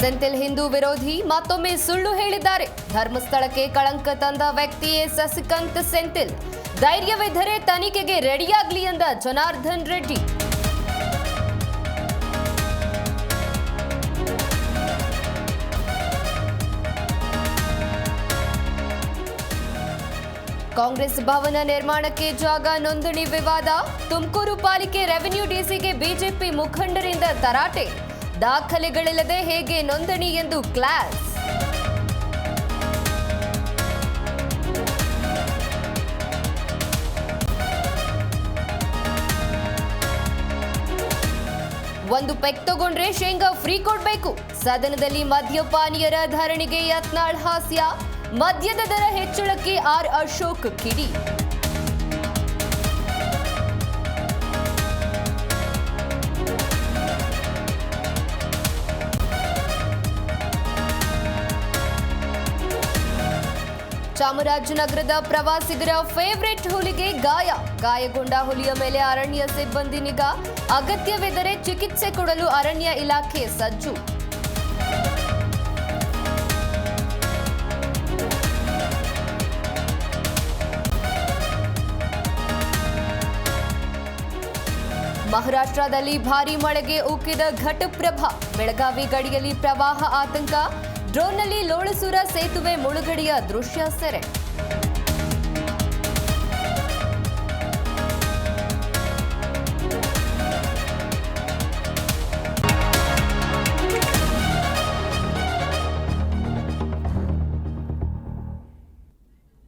ಸೆಂಥಿಲ್ ಹಿಂದೂ ವಿರೋಧಿ ಮತ್ತೊಮ್ಮೆ ಸುಳ್ಳು ಹೇಳಿದ್ದಾರೆ. ಧರ್ಮಸ್ಥಳಕ್ಕೆ ಕಳಂಕ ತಂದ ವ್ಯಕ್ತಿಯೇ ಸಸಿಕಾಂತ್ ಸೆಂಥಿಲ್ ಧೈರ್ಯವಿದ್ದರೆ ತನಿಖೆಗೆ ರೆಡಿಯಾಗ್ಲಿ ಎಂದ ಜನಾರ್ದನ್ ರೆಡ್ಡಿ. ಕಾಂಗ್ರೆಸ್ ಭವನ ನಿರ್ಮಾಣಕ್ಕೆ ಜಾಗ ನೋಂದಣಿ ವಿವಾದ. ತುಮಕೂರು ಪಾಲಿಕೆ ರೆವಿನ್ಯೂ ಡಿಸಿಗೆ ಬಿಜೆಪಿ ಮುಖಂಡರಿಂದ ತರಾಟೆ. ದಾಖಲೆಗಳಿಲ್ಲದೆ ಹೇಗೆ ನೋಂದಣಿ ಎಂದು ಕ್ಲಾಸ್? ಒಂದು ಪೆಕ್ ತಗೊಂಡ್ರೆ ಶೇಂಗಾ ಫ್ರೀ ಕೊಡ್ಬೇಕು. ಸದನದಲ್ಲಿ ಮದ್ಯಪಾನೀಯರ ಧರಣಿಗೆ ಯತ್ನಾಳ್ ಹಾಸ್ಯ. ಮದ್ಯದ ದರ ಹೆಚ್ಚಳಕ್ಕೆ ಆರ್ ಅಶೋಕ್ ಕಿಡಿ. ಚಾಮರಾಜನಗರದ ಪ್ರವಾಸಿಗರ ಫೇವರೆಟ್ ಹುಲಿಗೆ ಗಾಯ. ಗಾಯಗೊಂಡ ಹುಲಿಯ ಮೇಲೆ ಅರಣ್ಯ ಸಿಬ್ಬಂದಿ ನಿಗಾ. ಅಗತ್ಯವಿದ್ದರೆ ಚಿಕಿತ್ಸೆ ಕೊಡಲು ಅರಣ್ಯ ಇಲಾಖೆ ಸಜ್ಜು. ಮಹಾರಾಷ್ಟ್ರದಲ್ಲಿ ಭಾರೀ ಮಳೆಗೆ ಉಕ್ಕಿದ ಘಟಪ್ರಭಾ. ಬೆಳಗಾವಿ ಗಡಿಯಲ್ಲಿ ಪ್ರವಾಹ ಆತಂಕ. ಡ್ರೋನ್ನಲ್ಲಿ ಲೋಳಸೂರ ಸೇತುವೆ ಮುಳುಗಡೆಯ ದೃಶ್ಯ ಸೆರೆ.